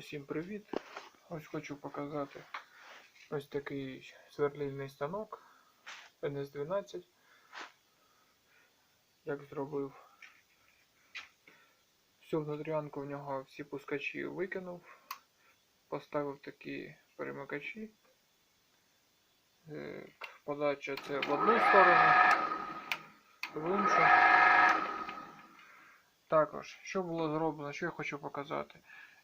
Усім привіт! Ось хочу показати ось такий сверлильний станок NS12. Як зробив. Всю внутрянку в нього всі пускачі викинув, поставив такі перемикачі. Подача це в одну сторону, в іншу. Також, що було зроблено, що я хочу показати.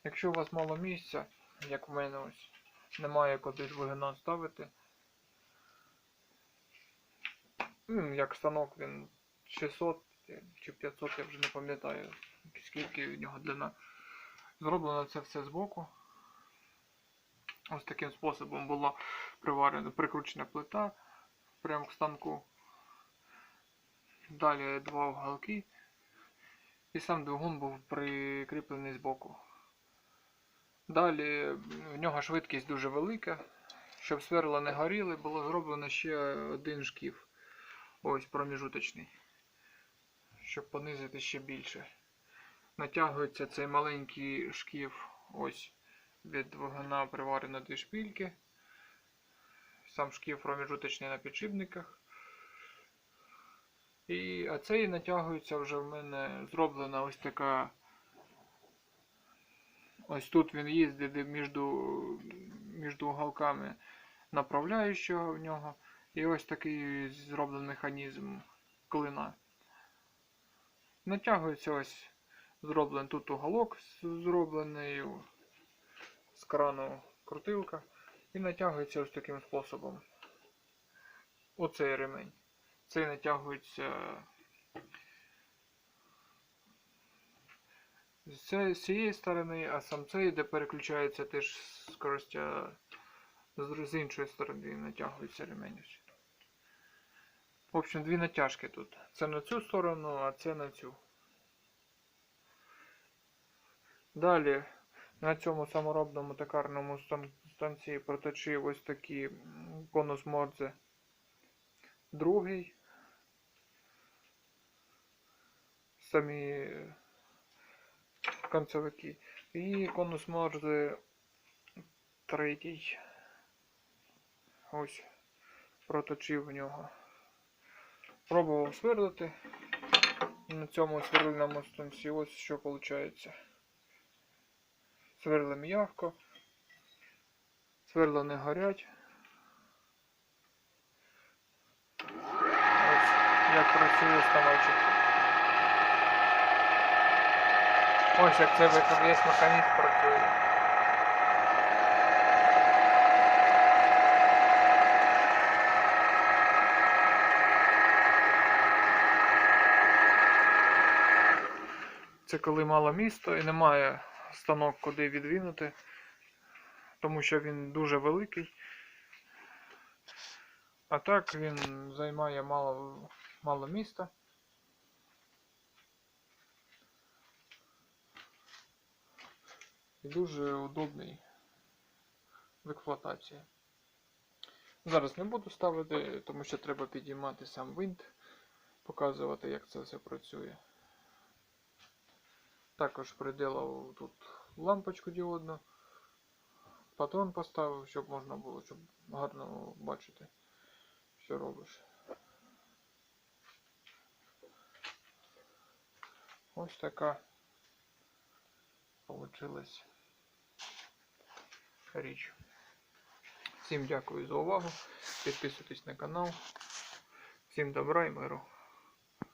Якщо у вас мало місця, як в мене ось, немає куди двигуна ставити. Ну, як станок він 600 чи 500, я вже не пам'ятаю, скільки в нього длина. Зроблено це все збоку. Ось таким способом була приварена, прикручена плита прямо к станку. Далі два уголки. І сам двигун був прикріплений збоку. Далі в нього швидкість дуже велика. Щоб сверла не горіли, було зроблено ще один шкіф. Ось проміжуточний. Щоб понизити ще більше. Натягується цей маленький шкіф ось від двигуна приварено дві шпильки. Сам шкіф проміжуточний на підшипниках. І, а цей натягується вже в мене зроблена ось така. Ось тут він їздить між, між уголками направляючого в нього. І ось такий зроблений механізм клина. Натягується ось зроблений тут уголок зроблений з крану крутилка. І натягується ось таким способом. Оцей ремень. Цей натягується з цієї- сторони, а сам цей, де переключається теж скоростя з іншої сторони натягується ремень. В общем, дві натяжки тут. Це на цю сторону, а це на цю. Далі на цьому саморобному токарному станції проточив ось такі конус Морзе. Другий. Самі концевики. І конус Морзе третій. Ось проточив в нього. Пробував сверлити. На цьому сверлильному станці ось що виходить. Сверли м'явко. Сверла не горять. Ось як працює станочок. Ось як це весь механізм працює. Це коли мало місто і немає станок куди відвинути, тому що він дуже великий. А так він займає мало, мало міста. І дуже удобний в експлуатації. Зараз не буду ставити, тому що треба підіймати сам винт, показувати, як це все працює. Також приділав тут лампочку діодну, патрон поставив, щоб можна було, щоб гарно бачити, що робиш. Ось така получилась річ. Всім дякую за увагу. Підписуйтесь на канал. Всім добра і миру.